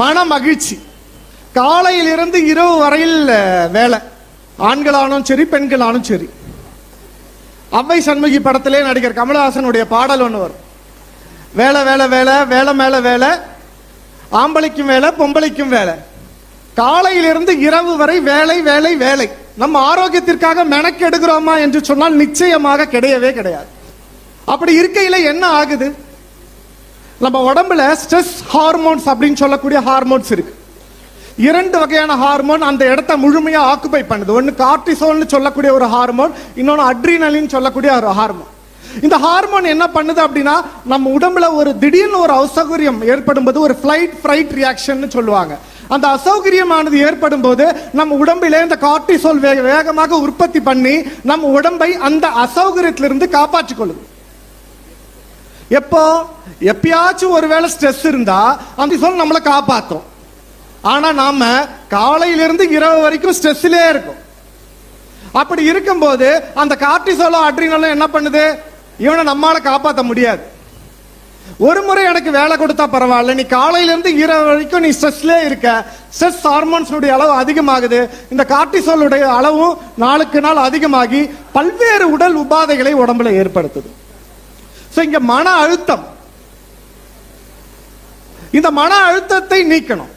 மன மகிழ்ச்சி காலையிலிருந்து இரவு வரையில் வேலை. ஆண்களானும் சரி பெண்களானும் சரி. அவ்வை சண்முகி படத்திலே நடிகர் கமலஹாசனுடைய பாடல் ஒன்று வரும். வேலை வேலை வேலை வேலை மேலே வேலை ஆம்பளைக்கும் வேலை பொம்பளைக்கும் வேலை. காலையிலிருந்து இரவு வரை வேலை வேலை வேலை. நம்ம ஆரோக்கியத்திற்காக மெனக்கெடுக்கிறோமா என்று சொன்னால் நிச்சயமாக கிடையவே கிடையாது. அப்படி இருக்கையில் என்ன ஆகுது? நம்ம உடம்புல ஸ்ட்ரெஸ் ஹார்மோன்ஸ் அப்படின்னு சொல்லக்கூடிய ஹார்மோன்ஸ் இருக்கு. இரண்டு வகையான ஹார்மோன் அந்த இடத்த முழுமையா ஆக்குபை பண்ணுது. ஒன்னு கார்டிசோல்னு சொல்லக்கூடிய ஒரு ஹார்மோன் இன்னொன்னு அட்ரினலின் சொல்லக்கூடிய ஒரு ஹார்மோன் இந்த ஹார்மோன் என்ன பண்ணுது அப்படின்னா நம்ம உடம்புல ஒரு திடீர்னு ஒரு அசௌகரியம் ஏற்படும் போது ஒரு ஃபிளைட் ஃப்ரைட் ரியாக்ஷன் சொல்லுவாங்க. அந்த அசௌகரியமானது ஏற்படும் போது நம்ம உடம்பிலே இந்த கார்டிசோல் வேக வேகமாக உற்பத்தி பண்ணி நம்ம உடம்பை அந்த அசௌகரியத்திலிருந்து காப்பாற்றிக் கொள்ளுது எப்போ? எப்பயாச்சும் ஒருவேளை ஸ்ட்ரெஸ் இருந்தா அந்த சொல் நம்மளை காப்பாற்றும் ஆனா நாம காலையிலிருந்து இரவு வரைக்கும் ஸ்ட்ரெஸ்லேயே இருக்கும். அப்படி இருக்கும்போது அந்த கார்டிசோலோ அட்ரினலோ என்ன பண்ணுது? இவனை நம்மால காப்பாற்ற முடியாது. ஒரு முறை எனக்கு வேலை கொடுத்தா பரவாயில்ல. நீ காலையிலிருந்து இரவு வரைக்கும் நீ ஸ்ட்ரெஸ்லே இருக்க. ஸ்ட்ரெஸ் ஹார்மோன்ஸுடைய அளவு அதிகமாகுது. இந்த கார்டிசோலுடைய அளவும் நாளுக்கு நாள் அதிகமாகி பல்வேறு உடல் உபாதைகளை உடம்புல ஏற்படுத்துது. இங்க மன அழுத்தம். இந்த மன அழுத்தத்தை நீக்கணும்.